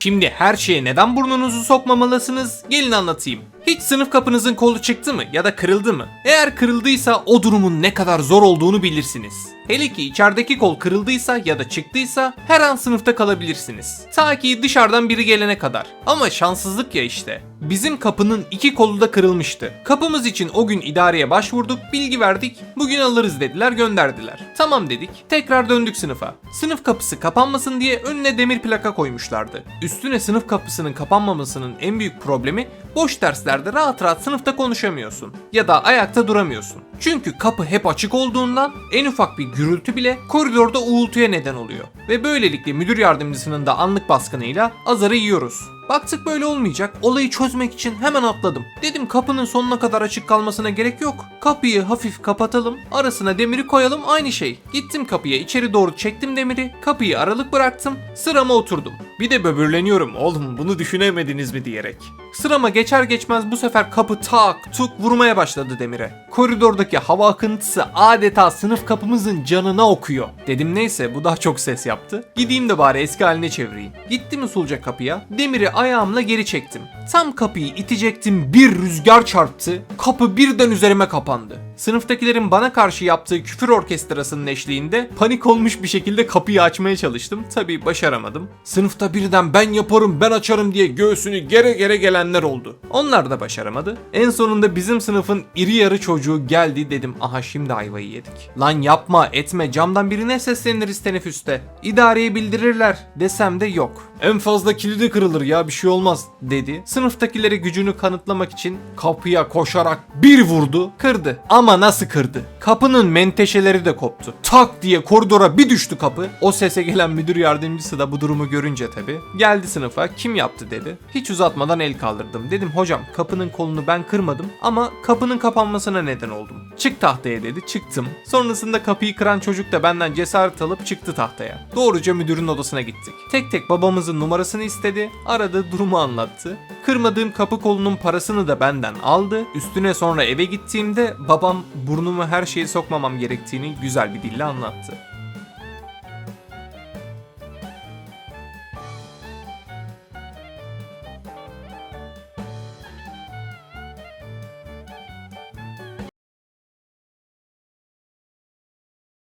Şimdi her şeye neden burnunuzu sokmamalısınız? Gelin anlatayım. Hiç sınıf kapınızın kolu çıktı mı ya da kırıldı mı? Eğer kırıldıysa o durumun ne kadar zor olduğunu bilirsiniz. Hele ki içerideki kol kırıldıysa ya da çıktıysa her an sınıfta kalabilirsiniz. Ta ki dışarıdan biri gelene kadar. Ama şanssızlık ya işte. Bizim kapının iki kolu da kırılmıştı. Kapımız için o gün idareye başvurduk, bilgi verdik. Bugün alırız dediler, gönderdiler. Tamam dedik. Tekrar döndük sınıfa. Sınıf kapısı kapanmasın diye önüne demir plaka koymuşlardı. Üstüne sınıf kapısının kapanmamasının en büyük problemi boş derslerde rahat rahat sınıfta konuşamıyorsun ya da ayakta duramıyorsun. Çünkü kapı hep açık olduğundan en ufak bir gürültü bile koridorda uğultuya neden oluyor. Ve böylelikle müdür yardımcısının da anlık baskınıyla azarı yiyoruz. Baktık böyle olmayacak. Olayı çözmek için hemen atladım. Dedim kapının sonuna kadar açık kalmasına gerek yok. Kapıyı hafif kapatalım. Arasına demiri koyalım aynı şey. Gittim kapıya içeri doğru çektim demiri. Kapıyı aralık bıraktım. Sırama oturdum. Bir de böbürleniyorum oğlum bunu düşünemediniz mi diyerek. Sırama geçer geçmez bu sefer kapı tak tuk vurmaya başladı demire. Koridordaki hava akıntısı adeta sınıf kapımızın canına okuyor. Dedim neyse bu daha çok ses yaptı. Gideyim de bari eski haline çevireyim. Gittim usulca kapıya. Demiri ayağımla geri çektim. Tam kapıyı itecektim bir rüzgar çarptı. Kapı birden üzerime kapandı. Sınıftakilerin bana karşı yaptığı küfür orkestrasının eşliğinde panik olmuş bir şekilde kapıyı açmaya çalıştım. Tabii başaramadım. Sınıfta birden ben yaparım ben açarım diye göğsünü gere gere gelenler oldu. Onlar da başaramadı. En sonunda bizim sınıfın iri yarı çocuğu geldi dedim aha şimdi ayvayı yedik. Lan yapma etme camdan birine sesleniriz teneffüste. İdareye bildirirler desem de yok. En fazla kilidi kırılır ya bir şey olmaz dedi. Sınıftakilere gücünü kanıtlamak için kapıya koşarak bir vurdu kırdı. Ama nasıl kırdı? Kapının menteşeleri de koptu. Tak diye koridora bir düştü kapı. O sese gelen müdür yardımcısı da bu durumu görünce tabi geldi sınıfa kim yaptı dedi. Hiç uzatmadan el kaldırdım. Dedim hocam kapının kolunu ben kırmadım ama kapının kapanmasına neden oldum. Çık tahtaya dedi çıktım. Sonrasında kapıyı kıran çocuk da benden cesaret alıp çıktı tahtaya. Doğruca müdürün odasına gittik. Tek tek babamızın numarasını istedi. Aradı durumu anlattı. Kırmadığım kapı kolunun parasını da benden aldı. Üstüne sonra eve gittiğimde babam burnumu her şeye sokmamam gerektiğini güzel bir dille anlattı.